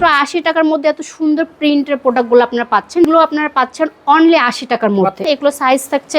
মাত্র আশি টাকার মধ্যে এত সুন্দর প্রিন্টের প্রোডাক্টগুলো আপনারা পাচ্ছেন। এগুলো আপনারা পাচ্ছেন অনলি আশি টাকার মধ্যে। এগুলো সাইজ থাকছে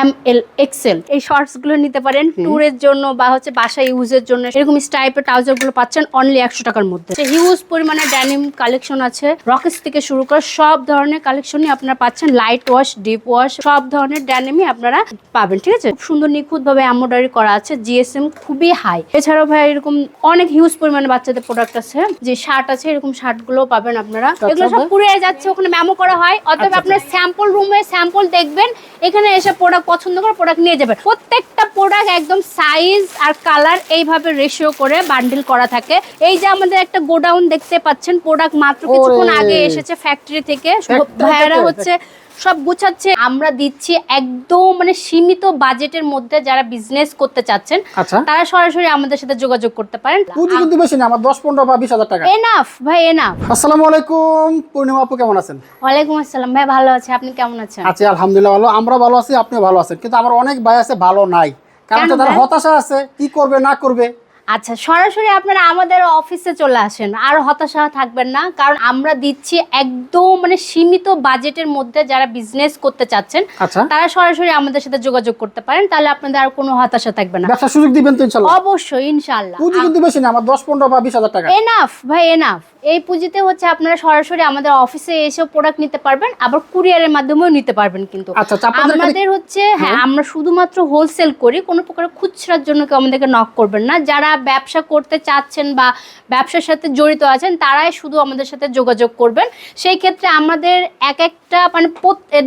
এম এল এক্সেল এই শর্টসগুলো নিতে পারেন ট্যুরের জন্য বা হচ্ছে বাসা ইউজের জন্য। এরকম টাইপের ট্রাউজারগুলো পাচ্ছেন অনলি একশো টাকার মধ্যে। হিউজ পরিমাণে ড্যানিম কালেকশন আছে। রকেটস থেকে শুরু করে সব ধরনের কালেকশনই আপনারা পাচ্ছেন। লাইট ওয়াশ ডিপ ওয়াশ সব ধরনের ড্যানিমই আপনারা পাবেন ঠিক আছে? খুব সুন্দর নিখুঁত ভাবে এমব্রয়ডারি করা আছে। জিএসএম খুবই হাই এছাড়াও ভাই এরকম অনেক হিউজ পরিমাণে বাচ্চাদের প্রোডাক্ট আছে। যে শার্ট আছে এরকম শার্টগুলো পাবেন আপনারা। এগুলো সব পুড়ে যাচ্ছে ওখানে মেমো করা হয়। অতএব আপনার স্যাম্পল রুমে স্যাম্পল দেখবেন এখানে এসে প্রোডাক্ট পছন্দ করে প্রোডাক্ট নিয়ে যাবেন। প্রত্যেকটা প্রোডাক্ট একদম সাইজ আর কালার এইভাবে রেশিও করে বান্ডিল করা থাকে। এই যে আমাদের একটা গোডাউন দেখতে পাচ্ছেন প্রোডাক্ট মাত্র কিছুক্ষণ আগে এসেছে ফ্যাক্টরি থেকে। ভাইয়ারা থেকে? হচ্ছে সব গুছাচ্ছে। আমরা দিচ্ছি একদম মানে সীমিত বাজেটের মধ্যে যারা বিজনেস করতে চাচ্ছেন আচ্ছা। তারা সরাসরি আমাদের সাথে যোগাযোগ করতে পারেন। পুঁজি কিন্তু বেশি না আমার দশ পনেরো বা বিশ হাজার টাকা। এনাফ ভাই এনাফ আসসালামু আলাইকুম পূর্ণিমা আপু কেমন আছেন? ওয়ালাইকুম আসসালাম ভাই ভালো আছে। আপনি কেমন আছেন? আছি আলহামদুলিল্লাহ ভালো। আমরা ভালো আছি আপনি ভালো আছেন। কিন্তু আমার অনেক ভাই আছে ভালো নাই। কারণ তারা হতাশা আছে কি করবে না করবে। আচ্ছা সরাসরি আপনারা আমাদের অফিসে চলে আসেন। আর হতাশা থাকবেন না কারণ আমরা দিচ্ছি একদম মানে সীমিত বাজেটের মধ্যে যারা বিজনেস করতে চাচ্ছেন আচ্ছা। তারা সরাসরি আমাদের সাথে যোগাযোগ করতে পারেন। তাহলে আপনাদের আর কোনো হতাশা থাকবে না। ব্যবসার সুযোগ দিবেন তো ইনশাল্লাহ? অবশ্যই ইনশাল্লাহ। পুঁজি কিন্তু বেশি না আমার দশ পনেরো বা বিশ হাজার টাকা। এনাফ ভাই এনাফ এই পুঁজিতে হচ্ছে আপনারা সরাসরি আমাদের অফিসে এসেও প্রোডাক্ট নিতে পারবেন আবার কুরিয়ারের মাধ্যমেও নিতে পারবেন কিন্তু। আচ্ছা, আচ্ছা, আমাদের হচ্ছে হ্যাঁ আমরা শুধুমাত্র হোলসেল করি কোনো প্রকার খুচরার জন্য কেউ আমাদেরকে নক করবেন না। যারা ব্যবসা করতে চাচ্ছেন বা ব্যবসার সাথে জড়িত আছেন তারাই শুধু আমাদের সাথে যোগাযোগ করবেন। সেই ক্ষেত্রে আমাদের এক একটা মানে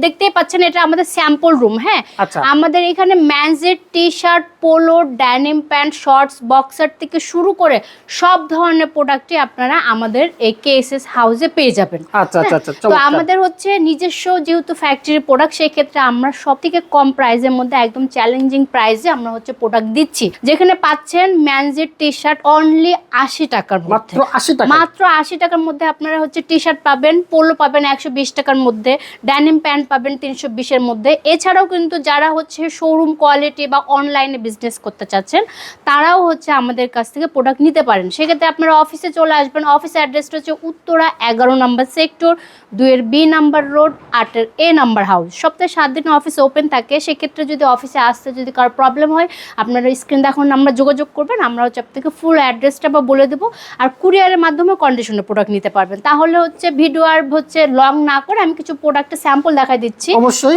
দেখতেই পাচ্ছেন এটা আমাদের স্যাম্পল রুম হ্যাঁ? আচ্ছা। আমাদের এখানে ম্যানজের T shirt polo denim pants shorts boxer থেকে শুরু করে সব ধরনের প্রোডাক্টই আপনারা আমাদের এই কেএসএস হাউসে পেয়ে যাবেন। আচ্ছা আচ্ছা আচ্ছা তো আমাদের হচ্ছে নিজস্ব যেহেতু ফ্যাক্টরি প্রোডাক্ট সেই ক্ষেত্রে আমরা সব থেকে কম প্রাইসের মধ্যে একদম চ্যালেঞ্জিং প্রাইসে আমরা হচ্ছে প্রোডাক্ট দিচ্ছি। যেখানে পাচ্ছেন ম্যানজের টি শার্ট অনলি আশি টাকার মাত্র আশি টাকা মাত্র আশি টাকার মধ্যে আপনারা হচ্ছে টি শার্ট পাবেন পোলো পাবেন একশো বিশ টাকার মধ্যে ড্যানিম প্যান্ট পাবেন তিনশো বিশের মধ্যে। এছাড়াও কিন্তু যারা হচ্ছে শোরুম কোয়ালিটি বা অনলাইনে বিজনেস করতে চাচ্ছেন তারাও হচ্ছে আমাদের কাছ থেকে প্রোডাক্ট নিতে পারেন। সেক্ষেত্রে আপনারা অফিসে চলে আসবেন অফিস অ্যাড্রেসটা হচ্ছে উত্তরা এগারো নাম্বার সেক্টর দুইয়ের বি নাম্বার রোড আটের এ নাম্বার হাউস সপ্তাহে সাত দিন অফিস ওপেন থাকে। সেক্ষেত্রে যদি অফিসে আসতে যদি কারও প্রবলেম হয় আপনারা স্ক্রিন দেখুন নাম্বার যোগাযোগ করবেন। আমরা হচ্ছে আপনাকে ফুল অ্যাড্রেসটা বা বলে দেবো। আর কুরিয়ারের মাধ্যমে কন্ডিশনের প্রোডাক্ট নিতে পারবেন। তাহলে হচ্ছে ভিডিও আর হচ্ছে লং না করে আমি কিছু প্রোডাক্টের স্যাম্পল দেখা দিচ্ছি।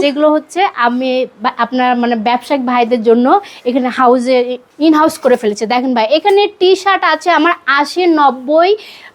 যেগুলো হচ্ছে আমি আপনার মানে ব্যবসায়িক ভাইদের জন্য এখানে হাউসে ইন হাউস করে ফেলেছে। দেখেন ভাই এখানে টি শার্ট আছে আমার আশি নব্বই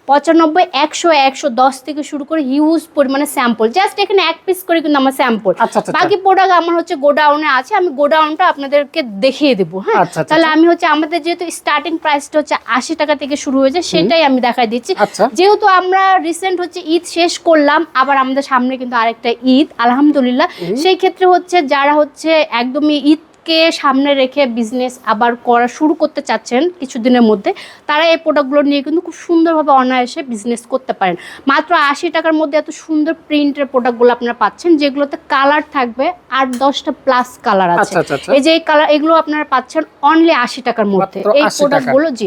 পঁচানব্বই একশো একশো দশ থেকে শুরু করে হিউজ পরিমাণে স্যাম্পল জাস্ট এখানে এক পিস করে কিন্তু আমার স্যাম্পল আচ্ছা, আচ্ছা, বাকি প্রোডাক্ট আমার হচ্ছে গোডাউনে আছে আমি গোডাউনটা আপনাদেরকে দেখিয়ে দেবো হ্যাঁ? আচ্ছা, আচ্ছা, তাহলে আমি হচ্ছে আমাদের যেহেতু স্টার্টিং প্রাইসটা হচ্ছে আশি টাকা থেকে শুরু হয়েছে সেটাই আমি দেখাই দিচ্ছি। আচ্ছা। যেহেতু আমরা রিসেন্ট হচ্ছে ঈদ শেষ করলাম আবার আমাদের সামনে কিন্তু আরেকটা ঈদ আলহামদুলিল্লাহ। সেই ক্ষেত্রে হচ্ছে যারা হচ্ছে একদমই ঈদকে সামনে রেখে বিজনেস আবার করা শুরু করতে চাচ্ছেন কিছুদিনের মধ্যে তারা এই প্রোডাক্টগুলো নিয়ে কিন্তু খুব সুন্দরভাবে অনায়াসে বিজনেস করতে পারেন মাত্র আশি টাকার মধ্যে এত সুন্দর প্রিন্টের প্রোডাক্টগুলো আপনারা পাচ্ছেন যেগুলোতে কালার থাকবে আর দশটা প্লাস কালার আছে আচ্ছা, আচ্ছা, আচ্ছা। এই যে এই কালার এগুলো আপনারা পাচ্ছেন অনলি আশি টাকার মধ্যে এই 80 টাকা। প্রোডাক্টগুলো জি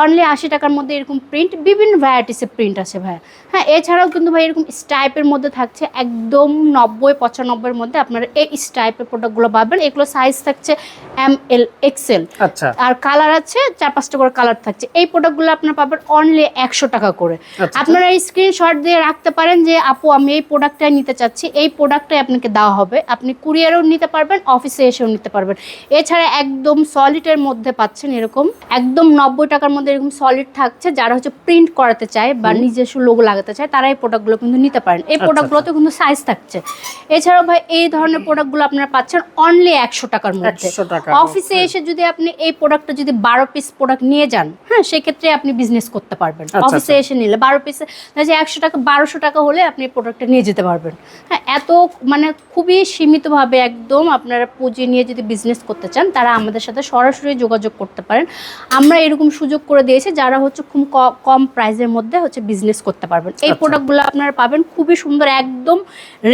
অনলি আশি টাকার মধ্যে এরকম প্রিন্ট বিভিন্ন ভ্যারাইটিসের প্রিন্ট আছে ভাই হ্যাঁ এছাড়াও কিন্তু ভাই এরকম স্টাইপের মধ্যে থাকছে একদম নব্বই পঁচানব্বইয়ের মধ্যে আপনারা এই স্টাইপের প্রোডাক্টগুলো পাবেন। এগুলো সাইজ থাকছে এম এল এক্সেল আচ্ছা। আর কালার আছে চার পাঁচটা করে কালার থাকছে। এই প্রোডাক্টগুলো আপনারা পাবেন অনলি একশো টাকা করে। আচ্ছা। আপনারা স্ক্রিনশট দিয়ে রাখতে পারেন যে আপু আমি এই প্রোডাক্টটাই নিতে চাচ্ছি। এই প্রোডাক্টটাই আপনাকে দেওয়া হবে। আপনি কুরিয়ারও নিতে পারবেন অফিসে এসেও নিতে পারবেন। এছাড়া একদম সলিডের মধ্যে পাচ্ছেন এরকম একদম নব্বই টাকার মধ্যে এরকম সলিড থাকছে যারা হচ্ছে প্রিন্ট করাতে চায় বা নিজস্ব লোগো লাগাতে চায় তারা এই প্রোডাক্টগুলো কিন্তু নিতে পারেন। এই আচ্ছা, প্রোডাক্টগুলোতে কিন্তু সাইজ থাকছে। এছাড়াও ভাই এই ধরনের প্রোডাক্টগুলো আপনারা পাচ্ছেন অনলি একশো টাকার মধ্যে। অফিসে এসে যদি আপনি এই প্রোডাক্টটা যদি বারো পিস প্রোডাক্ট নিয়ে যান হ্যাঁ সেক্ষেত্রে আপনি বিজনেস করতে পারবেন। আচ্ছা, অফিসে এসে নিলে বারো পিসে একশো টাকা বারোশো টাকা হলে আপনি এই প্রোডাক্টটা নিয়ে যেতে পারবেন। হ্যাঁ এত মানে খুবই সীমিতভাবে একদম আপনারা পুঁজি নিয়ে যদি বিজনেস করতে চান তারা আমাদের সাথে সরাসরি যোগাযোগ করতে পারেন। আমরা এরকম সুযোগ করে দিয়েছে যারা হচ্ছে খুব কম প্রাইসের মধ্যে হচ্ছে বিজনেস করতে পারবেন। এই আচ্ছা। প্রোডাক্টগুলো আপনারা পাবেন খুবই সুন্দর একদম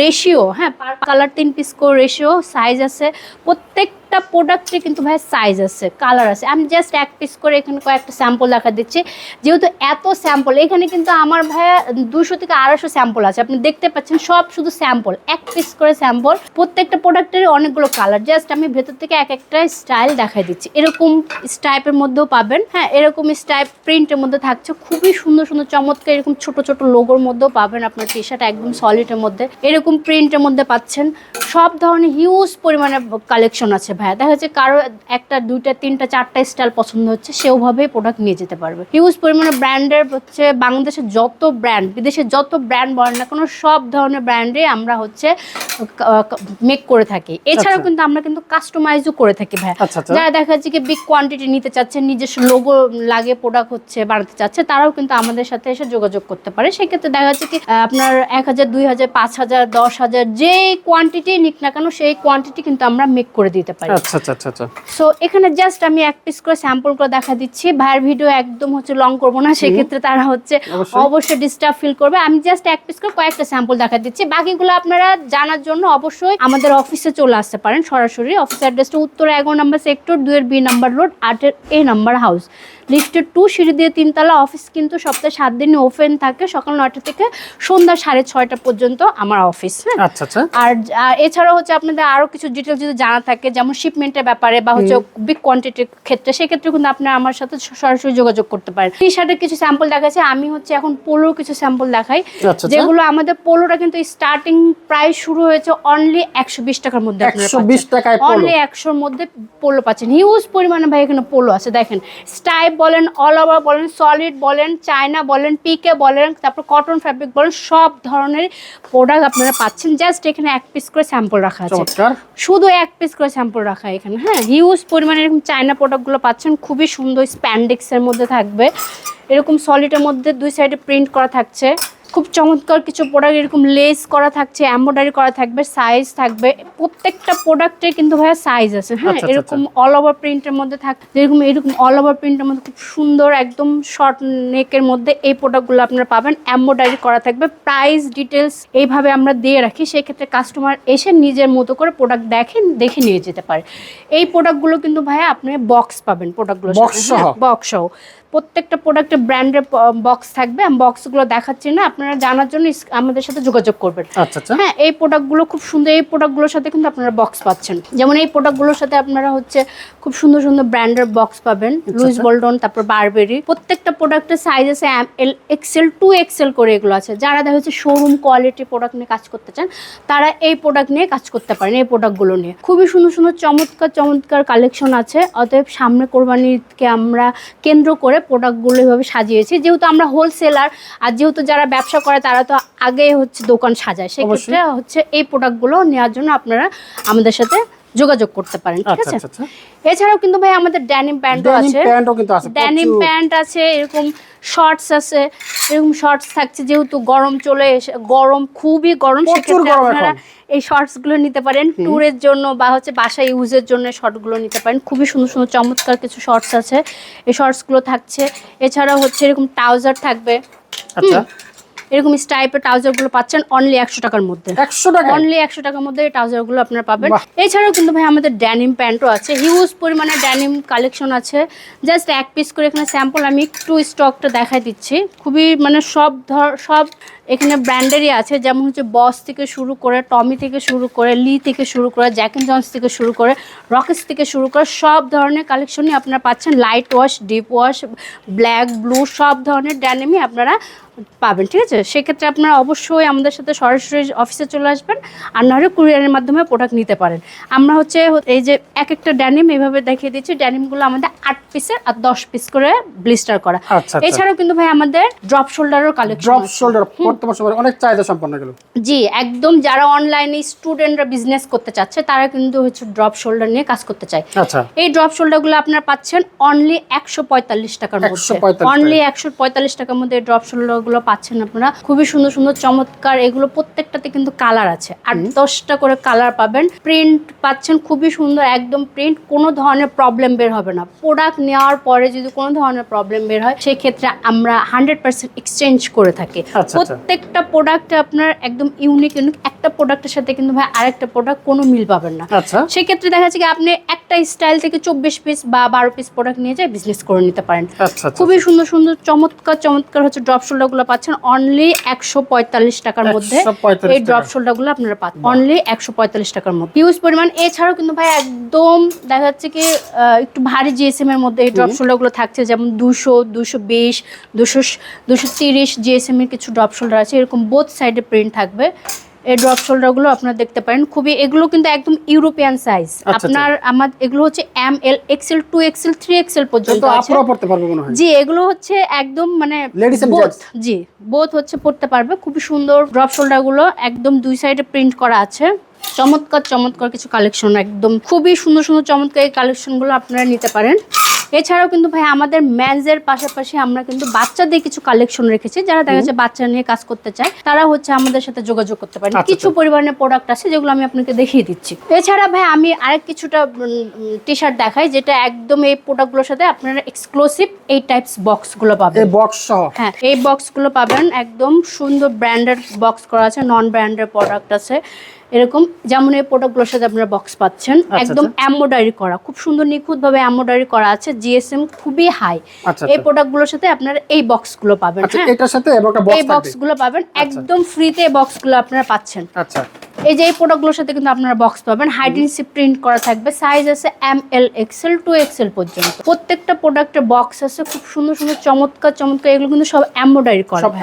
রেশিও হ্যাঁ পার কালার তিন পিস করে রেশিও সাইজ আছে প্রত্যেকটা প্রোডাক্টে কিন্তু ভাই সাইজ আছে কালার আছে। আমি জাস্ট এক পিস করে এখানে কয়েকটা স্যাম্পল দেখা দিচ্ছি। যেহেতু এত স্যাম্পল এখানে কিন্তু আমার ভাইয়া দুশো থেকে আড়াইশো স্যাম্পল আছে। আপনি দেখতে পাচ্ছেন সব শুধু স্যাম্পল এক পিস করে স্যাম্পল প্রত্যেকটা প্রোডাক্টের অনেকগুলো কালার জাস্ট আমি ভেতর থেকে এক একটা স্টাইল দেখাই দিচ্ছি। এরকম স্টাইপের মধ্যেও পাবেন হ্যাঁ এরকম স্টাইপ প্রিন্টের মধ্যে থাকছে খুবই সুন্দর সুন্দর চমৎকার এরকম ছোট ছোট লোগোর মধ্যেও পাবেন আপনার টি শার্ট একদম সলিডের মধ্যে। এরকম প্রিন্টের মধ্যে পাচ্ছেন সব ধরনের হিউজ পরিমাণে কালেকশন আছে ভাইয়া। দেখা যাচ্ছে কারও একটা দুইটা তিনটা চারটা স্টাইল পছন্দ হচ্ছে সেভাবেই প্রোডাক্ট নিয়ে যেতে পারবে। হিউজ পরিমাণে ব্র্যান্ডের হচ্ছে বাংলাদেশের যত ব্র্যান্ড বিদেশের যত ব্র্যান্ড বলেন না কোনো সব ধরনের ব্র্যান্ডে আমরা হচ্ছে মেক করে থাকি। এছাড়াও আচ্ছা। কিন্তু আমরা কিন্তু কাস্টমাইজও করে থাকি ভাইয়া। আচ্ছা আচ্ছা। যারা দেখা যাচ্ছে কি বিগ কোয়ান্টিটি নিতে চাচ্ছেন নিজস্ব লোগো লাগে প্রোডাক্ট হচ্ছে বানাতে চাচ্ছে তারাও কিন্তু আমাদের সাথে এসে যোগাযোগ করতে পারে। সেক্ষেত্রে দেখা যাচ্ছে কি আপনার এক হাজার দুই হাজার পাঁচ হাজার দশ হাজার যে কোয়ান্টিটি নিক না কেন সেই কোয়ান্টিটি কিন্তু আমরা মেক করে দিতে পারি। আচ্ছা আচ্ছা আচ্ছা আচ্ছা। সো এখানে জাস্ট আমি এক পিস করে স্যাম্পল করে দেখা দিচ্ছি। ভাইয়ের ভিডিও একদম হচ্ছে লং করব না সেক্ষেত্রে তারা হচ্ছে অবশ্যই। অবশ্যই ডিস্টার্ব ফিল করবে। আমি জাস্ট এক পিস করে কয়েকটা স্যাম্পল দেখা দিচ্ছি। বাকিগুলো আপনারা জানার জন্য অবশ্যই আমাদের অফিসে চলে আসতে পারেন। সরাসরি অফিস অ্যাড্রেসটা উত্তর এগারো নাম্বার সেক্টর দুয়ের বি নাম্বার রোড আটের এ নাম্বার হাউস লিফটের টু সিঁড়ি দিয়ে তিনতলা অফিস কিন্তু সপ্তাহে সাত দিনই ওপেন থাকে। সকাল নয়টা থেকে সন্ধ্যা সাড়ে ছয়টা পর্যন্ত আমার অফিস হ্যাঁ? আচ্ছা আচ্ছা। আর এছাড়াও হচ্ছে আপনাদের আরও কিছু ডিটেলস যদি জানা থাকে যেমন শিপমেন্টের ব্যাপারে বা হচ্ছে বিগ কোয়ান্টিটির ক্ষেত্রে সেক্ষেত্রে কিন্তু আপনি আমার সাথে সরাসরি যোগাযোগ করতে পারেন। টি শার্টের কিছু স্যাম্পল দেখাচ্ছে আমি হচ্ছে এখন পোলোর কিছু স্যাম্পল দেখাই আচ্ছা যেগুলো আমাদের পোলোটা কিন্তু স্টার্টিং প্রায় শুরু হয়েছে অনলি একশো বিশ টাকার মধ্যে অনলি একশোর মধ্যে পোলো পাচ্ছেন। হিউজ পরিমাণে ভাই এখানে পোলো আছে। দেখেন স্টাইপ বলেন অল ওভার বলেন সলিড বলেন চায়না বলেন পিকে বলেন তারপর কটন ফ্যাব্রিক বলেন সব ধরনের প্রোডাক্ট আপনারা পাচ্ছেন। জাস্ট এখানে এক পিস করে স্যাম্পল রাখা আছে। শুধু এক পিস করে স্যাম্পল রাখা এখানে হ্যাঁ? হিউজ পরিমাণে এরকম চায়না প্রোডাক্টগুলো পাচ্ছেন খুবই সুন্দর স্প্যান্ডিক্সের মধ্যে থাকবে। এরকম সলিডের মধ্যে দুই সাইডে প্রিন্ট করা থাকছে। খুব চমৎকার কিছু প্রোডাক্ট এরকম লেস করা থাকছে এম্ব্রয়ডারি করা থাকবে সাইজ থাকবে প্রত্যেকটা প্রোডাক্টের কিন্তু ভাইয়া সাইজ আছে হ্যাঁ? আচ্ছা, আচ্ছা, এরকম অল ওভার প্রিন্টের মধ্যে থাক যেরকম এরকম অল ওভার প্রিন্টের মধ্যে খুব সুন্দর একদম শর্ট নেকের মধ্যে এই প্রোডাক্টগুলো আপনারা পাবেন এম্ব্রয়ডারি করা থাকবে প্রাইস ডিটেলস এইভাবে আমরা দিয়ে রাখি সেক্ষেত্রে কাস্টমার এসে নিজের মতো করে প্রোডাক্ট দেখেন দেখে নিয়ে যেতে পারে। এই প্রোডাক্টগুলো কিন্তু ভাইয়া আপনি বক্স পাবেন প্রোডাক্টগুলো বক্স সহ। প্রত্যেকটা প্রোডাক্টের ব্র্যান্ডের বক্স থাকবে। আমি বক্সগুলো দেখাচ্ছি না আপনারা জানার জন্য আমাদের সাথে যোগাযোগ করবেন। আচ্ছা আচ্ছা। হ্যাঁ এই প্রোডাক্টগুলো খুব সুন্দর এই প্রোডাক্টগুলোর সাথে কিন্তু আপনারা বক্স পাচ্ছেন। যেমন এই প্রোডাক্টগুলোর সাথে আপনারা হচ্ছে খুব সুন্দর সুন্দর ব্র্যান্ডের বক্স পাবেন। লুইস বল্টন তারপর বারবেরি। প্রত্যেকটা প্রোডাক্টের সাইজ আছে এল এক্সেল টু এক্সেল করে এগুলো আছে। যারা দেখা হচ্ছে শোরুম কোয়ালিটি প্রোডাক্ট নিয়ে কাজ করতে চান তারা এই প্রোডাক্ট নিয়ে কাজ করতে পারেন এই প্রোডাক্টগুলো নিয়ে। খুবই সুন্দর সুন্দর চমৎকার চমৎকার কালেকশন আছে। অতএব সামনে কোরবানিকে আমরা কেন্দ্র করে প্রোডাক্টগুলো এভাবে সাজিয়েছি। যেহেতু আমরা হোলসেলার আর যেহেতু যারা ব্যবসা করে তারা তো আগে হচ্ছে দোকান সাজায়। সেক্ষেত্রে হচ্ছে এই প্রোডাক্টগুলো নেওয়ার জন্য আপনারা আমাদের সাথে যোগাযোগ করতে পারেন ঠিক আচ্ছা আছে? আচ্ছা আচ্ছা। এছাড়াও কিন্তু ভাই আমাদের ড্যানিম প্যান্টও ডেনিম আছে। প্যান্টও কিন্তু আছে ড্যানিম প্যান্ট আছে এরকম শর্টস আছে এরকম শর্টস থাকছে যেহেতু গরম চলে এসে গরম খুবই গরম সেক্ষেত্রে আপনারা এই শর্টসগুলো নিতে পারেন ট্যুরের জন্য বা হচ্ছে বাসায় ইউজের জন্য শর্টগুলো নিতে পারেন। খুবই সুন্দর সুন্দর চমৎকার কিছু শর্টস আছে এই শর্টসগুলো থাকছে। এছাড়াও হচ্ছে এরকম ট্রাউজার থাকবে। আচ্ছা। এরকম স্টাইপের ট্রাউজারগুলো পাচ্ছেন অনলি একশো টাকার মধ্যে। একশো টাকা অনলি একশো টাকার মধ্যে এই ট্রাউজারগুলো আপনারা পাবেন। এছাড়াও কিন্তু ভাই আমাদের ড্যানিম প্যান্টও আছে। হিউজ পরিমাণে ড্যানিম কালেকশন আছে। জাস্ট এক পিস করে এখানে স্যাম্পল আমি একটু স্টকটা দেখাই দিচ্ছি। খুবই মানে সব ধর সব এখানে ব্র্যান্ডেরই আছে। যেমন হচ্ছে বস থেকে শুরু করে টমি থেকে শুরু করে লি থেকে শুরু করে জ্যাকেন জন্স থেকে শুরু করে রকেস থেকে শুরু করে সব ধরনের কালেকশনই আপনারা পাচ্ছেন। Light wash deep wash black blue সব ধরনের ড্যানিমই আপনারা পাবেন ঠিক আছে? সেক্ষেত্রে আপনারা অবশ্যই আমাদের সাথে সরাসরি অফিসে চলে আসবেন আর নাহলে কুরিয়ারের মাধ্যমে প্রোডাক্ট নিতে পারেন। আমরা হচ্ছে এই যে এক একটা ড্যানিম এইভাবে দেখিয়ে দিচ্ছি। ড্যানিমগুলো আমাদের আট পিসের আর দশ পিস করে ব্লিস্টার করা। আচ্ছা আচ্ছা। এছাড়াও কিন্তু ভাই আমাদের ড্রপ শোল্ডারও কালেকশন ড্রপ শোল্ডার বর্তমান সময় অনেক চাহিদা সম্পন্ন গেল জি একদম যারা অনলাইনে স্টুডেন্টরা বিজনেস করতে চাচ্ছে তারা কিন্তু হচ্ছে ড্রপ শোল্ডার নিয়ে কাজ করতে চায়। আচ্ছা। এই ড্রপ শোল্ডারগুলো আপনারা পাচ্ছেন অনলি একশো পঁয়তাল্লিশ টাকার মধ্যে। অনলি একশো পঁয়তাল্লিশ টাকার মধ্যে ড্রপ শোল্ডারগুলো গুলো পাচ্ছেন আপনারা। খুবই সুন্দর সুন্দর চমৎকার এগুলো প্রত্যেকটাতে কিন্তু কালার আছে। আর দশটা করে কালার পাবেন। প্রিন্ট পাচ্ছেন খুবই সুন্দর একদম প্রিন্ট কোনো ধরনের প্রবলেম বের হবে না। প্রোডাক্ট নেওয়ার পরে যদি কোনো ধরনের প্রবলেম বের হয় সেক্ষেত্রে আমরা হান্ড্রেড পার্সেন্ট এক্সচেঞ্জ করে থাকি। আচ্ছা, আচ্ছা। প্রত্যেকটা প্রোডাক্টে আপনার একদম ইউনিক ইউনিক একটা প্রোডাক্টের সাথে কিন্তু ভাই আরেকটা প্রোডাক্ট কোনো মিল পাবেন না। আচ্ছা। সেক্ষেত্রে দেখা যাচ্ছে কি আপনি একটা স্টাইল থেকে চব্বিশ পিস বা বারো পিস প্রোডাক্ট নিয়ে যায় বিজনেস করে নিতে পারেন। আচ্ছা আচ্ছা খুবই সুন্দর সুন্দর চমৎকার চমৎকার হচ্ছে ড্রপ শোল্ডারগুলো পাচ্ছেন। অনলি একশো পঁয়তাল্লিশ টাকার মধ্যে এই ড্রপ টাকা। শোল্ডারগুলো আপনারা পাচ্ছেন। অনলি একশো পঁয়তাল্লিশ টাকার মধ্যে। হিউজ পরিমাণ। এছাড়াও কিন্তু ভাই একদম দেখা যাচ্ছে কি একটু ভারী জিএসএম এর মধ্যে এই ড্রপ শোল্ডারগুলো থাকছে। যেমন দুশো দুশো বিশ দুশো দুশো তিরিশ জিএসএম এর কিছু ড্রপ শোল্ডার আছে। এরকম বোথ সাইডে প্রিন্ট থাকবে। এই ড্রপ শোল্ডারগুলো আপনারা দেখতে পারেন। খুবই এগুলো কিন্তু একদম ইউরোপিয়ান সাইজ আচ্ছা। আপনার আমার এগুলো হচ্ছে M L XL two XL three XL পর্যন্ত আছে। পড়তে পারবে মনে হয়। জি এগুলো হচ্ছে একদম মানে gents? জি বোথ হচ্ছে পড়তে পারবে। খুবই সুন্দর ড্রপ শোল্ডারগুলো একদম দুই সাইডে প্রিন্ট করা আছে। চমৎকার চমৎকার কিছু কালেকশন একদম খুবই সুন্দর সুন্দর চমৎকার এই কালেকশনগুলো আপনারা নিতে পারেন। এছাড়াও কিন্তু ভাই আমাদের ম্যানজের পাশাপাশি আমরা কিন্তু বাচ্চাদের কিছু কালেকশন রেখেছি যারা দেখা যাচ্ছে বাচ্চা নিয়ে কাজ করতে চায় তারা হচ্ছে আমাদের সাথে যোগাযোগ করতে পারেন। আচ্ছা, কিছু পরিমাণের প্রোডাক্ট আছে যেগুলো আমি আপনাকে দেখিয়ে দিচ্ছি। এছাড়া ভাই আমি আরেক কিছুটা টি শার্ট দেখাই যেটা একদম এই প্রোডাক্টগুলোর সাথে আপনারা এক্সক্লুসিভ এই টাইপস বক্সগুলো পাবেন। এই বক্স সহ? হ্যাঁ এই বক্সগুলো পাবেন একদম সুন্দর ব্র্যান্ডেড বক্স করা আছে নন ব্র্যান্ডের প্রোডাক্ট আছে। এরকম যেমন এই প্রোডাক্টগুলোর সাথে আপনারা বক্স পাচ্ছেন একদম অ্যাম্বোডারি করা। খুব সুন্দর নিখুঁতভাবে অ্যাম্বোডারি করা আছে জিএসএম খুবই হাই আচ্ছা এই প্রোডাক্ট প্রোডাক্টগুলোর সাথে আপনারা এই বক্সগুলো পাবেন আচ্ছা হ্যাঁ? এটার সাথে এই বক্সগুলো বক্সগুলো পাবেন একদম ফ্রিতে বক্স বক্সগুলো আপনারা পাচ্ছেন। আচ্ছা। এই যে এই প্রোডাক্টগুলোর সাথে কিন্তু আপনারা বক্স পাবেন। হাইডেন্সি প্রিন্ট করা থাকবে। সাইজ আছে M L XL two XL পর্যন্ত। প্রত্যেকটা প্রোডাক্টের বক্স আছে খুব সুন্দর সুন্দর চমৎকার চমৎকার। এগুলো কিন্তু সব এমব্রয়ডারি করা সব ভাই।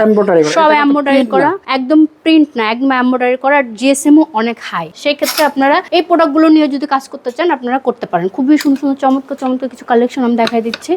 এমব্রয়ডারি করা। একদম প্রিন্ট না একদম এমব্রয়ডারি করা। জিএসএমও অনেক হাই সেই ক্ষেত্রে আপনারা এই প্রোডাক্টগুলো নিয়ে যদি কাজ করতে চান আপনারা করতে পারেন। খুবই সুন্দর সুন্দর চমৎকার চমৎকার কিছু কালেকশন আমি দেখাই দিচ্ছি।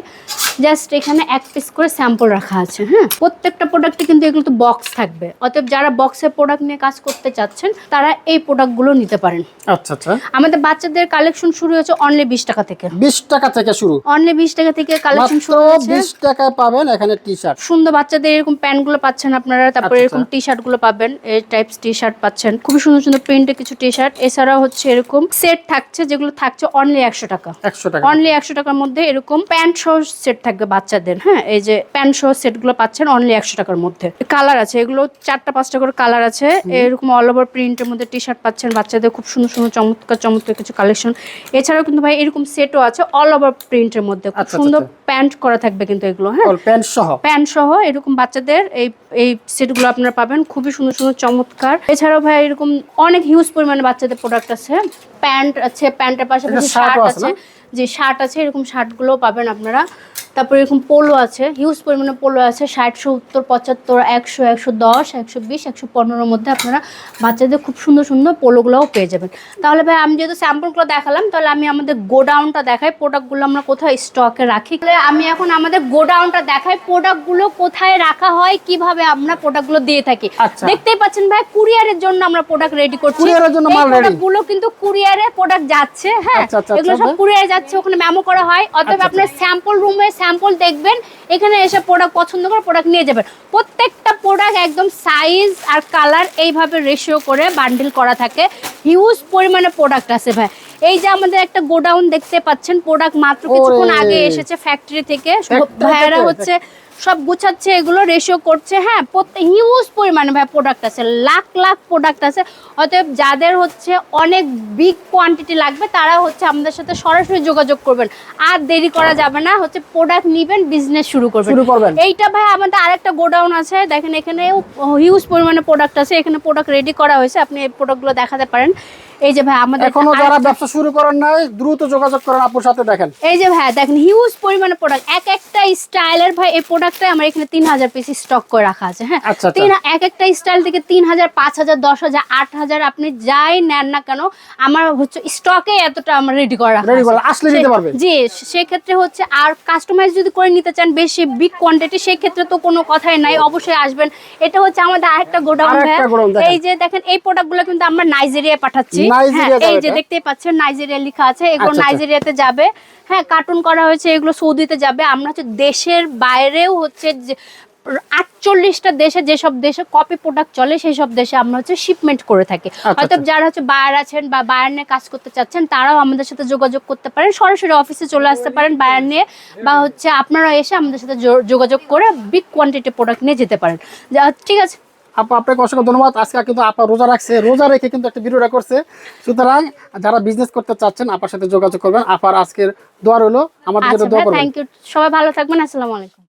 জাস্ট এখানে এক পিস করে স্যাম্পল রাখা আছে হ্যাঁ? প্রত্যেকটা প্রোডাক্টে কিন্তু এগুলো তো বক্স থাকবে। অতএব যারা বক্সের প্রোডাক্ট নিয়ে কাজ করতে চাচ্ছেন তারা এই প্রোডাক্টগুলো নিতে পারেন। আচ্ছা আচ্ছা। আমাদের বাচ্চাদের কালেকশন শুরু হয়েছে অনলি বিশ টাকা থেকে। বিশ টাকা থেকে শুরু। অনলি বিশ টাকা থেকে কালেকশন শুরু হয়েছে। বিশ টাকায় পাবেন এখানে টি শার্ট সুন্দর বাচ্চাদের এরকম প্যান্টগুলো পাচ্ছেন আপনারা তারপরে আচ্ছা, এরকম টি শার্টগুলো পাবেন এই টাইপস টি শার্ট পাচ্ছেন। খুবই সুন্দর সুন্দর প্রিন্টের কিছু টি শার্ট এছাড়াও হচ্ছে এরকম সেট থাকছে যেগুলো থাকছে অনলি একশো টাকা। একশো টাকা। অনলি একশো টাকার মধ্যে এরকম প্যান্ট সহ সেট থাকবে বাচ্চাদের হ্যাঁ? এই যে প্যান্ট সহ সেটগুলো পাচ্ছেন অনলি একশো টাকার মধ্যে। কালার আছে এগুলো চারটা পাঁচটা করে কালার আছে। এরকম অল ওভার প্রিন্টের মধ্যে টি শার্ট পাচ্ছেন বাচ্চাদের খুব সুন্দর সুন্দর চমৎকার চমৎকার কিছু কালেকশন এছাড়াও কিন্তু ভাই এরকম সেটও আছে অল ওভার প্রিন্টের মধ্যে। খুব আচ্ছা, সুন্দর আচ্ছা। প্যান্ট করা থাকবে কিন্তু এগুলো হ্যাঁ? প্যান্ট সহ? প্যান্ট সহ এরকম বাচ্চাদের এই এই সেটগুলো আপনারা পাবেন। খুবই সুন্দর সুন্দর চমৎকার। এছাড়াও ভাই এরকম অনেক হিউজ পরিমাণে বাচ্চাদের প্রোডাক্ট আছে। প্যান্ট আছে প্যান্টের পাশাপাশি শার্ট আছে। যে শার্ট আছে এরকম শার্টগুলোও পাবেন আপনারা। তারপরে এরকম পোলো আছে হিউজ পরিমাণে পোলো আছে ষাট সত্তর পঁচাত্তর একশো একশো দশ একশো বিশ একশো পনেরোর মধ্যে আপনারা বাচ্চাদের খুব সুন্দর সুন্দর পোলোগুলোও পেয়ে যাবেন। তাহলে ভাই আমি যেহেতু স্যাম্পলগুলো দেখালাম তাহলে আমি আমাদের গোডাউনটা দেখাই প্রোডাক্টগুলো আমরা কোথায় স্টকে রাখি। তাহলে আমি এখন আমাদের গোডাউনটা দেখাই প্রোডাক্টগুলো কোথায় রাখা হয় কীভাবে আমরা প্রোডাক্টগুলো দিয়ে থাকি। আচ্ছা। দেখতেই পাচ্ছেন ভাই কুরিয়ারের জন্য আমরা প্রোডাক্ট রেডি করছি। Courier-এর জন্য মালগুলো কিন্তু কুরিয়ারে প্রোডাক্ট যাচ্ছে হ্যাঁ? আচ্ছা, আচ্ছা, এগুলো আচ্ছা, সব কুরিয়ারে যাচ্ছে ওখানে মেমো করা হয়। অতএব আপনার স্যাম্পল রুমে স্যাম্পল দেখবেন এখানে এসে প্রোডাক্ট পছন্দ করে প্রোডাক্ট নিয়ে যাবেন। প্রত্যেকটা প্রোডাক্ট একদম সাইজ আর কালার এইভাবে রেশিও করে বান্ডিল করা থাকে। হিউজ পরিমাণে প্রোডাক্ট আছে ভাই। এই যে আমাদের একটা গোডাউন দেখতে পাচ্ছেন প্রোডাক্ট মাত্র কিছুক্ষণ আগে এসেছে ফ্যাক্টরি থেকে। ভাইয়ারা হচ্ছে সব গুছাচ্ছে এগুলো রেশিও করছে হ্যাঁ প্রত্যেক হিউজ পরিমাণে ভাই প্রোডাক্ট আছে লাখ লাখ প্রোডাক্ট আছে। অতএব যাদের হচ্ছে অনেক বিগ কোয়ান্টিটি লাগবে তারা হচ্ছে আমাদের সাথে সরাসরি যোগাযোগ করবেন। আর দেরি করা যাবে না হচ্ছে প্রোডাক্ট নিবেন বিজনেস শুরু করবেন। শুরু করবেন। এইটা ভাই আমাদের আরেকটা গোডাউন আছে দেখেন এখানে হিউজ পরিমাণে প্রোডাক্ট আছে এখানে প্রোডাক্ট রেডি করা হয়েছে আপনি এই প্রোডাক্টগুলো দেখাতে পারেন। এই যে ভাই আমাদের এখনও যারা ব্যবসা শুরু করেন নাই দ্রুত যোগাযোগ করেন আপুর সাথে দেখেন। এই যে ভাই দেখেন হিউজ পরিমাণে প্রোডাক্ট এক একটা স্টাইলের ভাই এই প্রোডাক্টটা আমার এখানে তিন হাজার পিস স্টক করে রাখা আছে হ্যাঁ? আচ্ছা, আচ্ছা। তিন এক একটা স্টাইল থেকে তিন হাজার পাঁচ হাজার দশ হাজার আট হাজার আপনি যাই নেন না কেন আমার হচ্ছে স্টকে এতটা আমার রেডি করা রাখা আছে। আসলে নিতে সে- পারবে। জি সেক্ষেত্রে হচ্ছে আর কাস্টমাইজ যদি করে নিতে চান বেশি বিগ কোয়ান্টিটি সেক্ষেত্রে তো কোনো কথাই নাই অবশ্যই আসবেন। এটা হচ্ছে আমাদের আরেকটা গোডাউন এই যে দেখেন এই প্রোডাক্টগুলো কিন্তু আমরা নাইজেরিয়ায় পাঠাচ্ছি। এই যে এটা? দেখতেই পাচ্ছেন নাইজেরিয়া লেখা আছে এগুলো আচ্ছা, আচ্ছা। নাইজেরিয়াতে যাবে হ্যাঁ কার্টুন করা হয়েছে এগুলো সৌদিতে যাবে আমরা হচ্ছে দেশের বাইরেও হচ্ছে আটচল্লিশটা দেশে যেসব দেশে কপি প্রোডাক্ট চলে সেই সব দেশে আমরা হচ্ছে শিপমেন্ট করে থাকি হয়তো আচ্ছা। যারা হচ্ছে বায়ার আছেন বা বায়ার নিয়ে কাজ করতে চাচ্ছেন তারাও আমাদের সাথে যোগাযোগ করতে পারেন সরাসরি অফিসে চলে আসতে পারেন বায়ার নিয়ে বা হচ্ছে আপনারা এসে আমাদের সাথে যোগাযোগ করে বিগ কোয়ান্টিটি প্রোডাক্ট নিয়ে যেতে পারেন ঠিক আছে আপা আপনাকে অসংখ্য ধন্যবাদ। আজকে কিন্তু আপা রোজা রাখছে রোজা রেখে কিন্তু একটা ভিডিওটা করছে। সুতরাং যারা বিজনেস করতে চাচ্ছেন আপার সাথে যোগাযোগ করবেন। আপার আজকের দোয়ার হলো আমাদের আচ্ছা দোয়া করবেন। থ্যাংক ইউ সবাই ভালো থাকবেন আসসালামু আলাইকুম।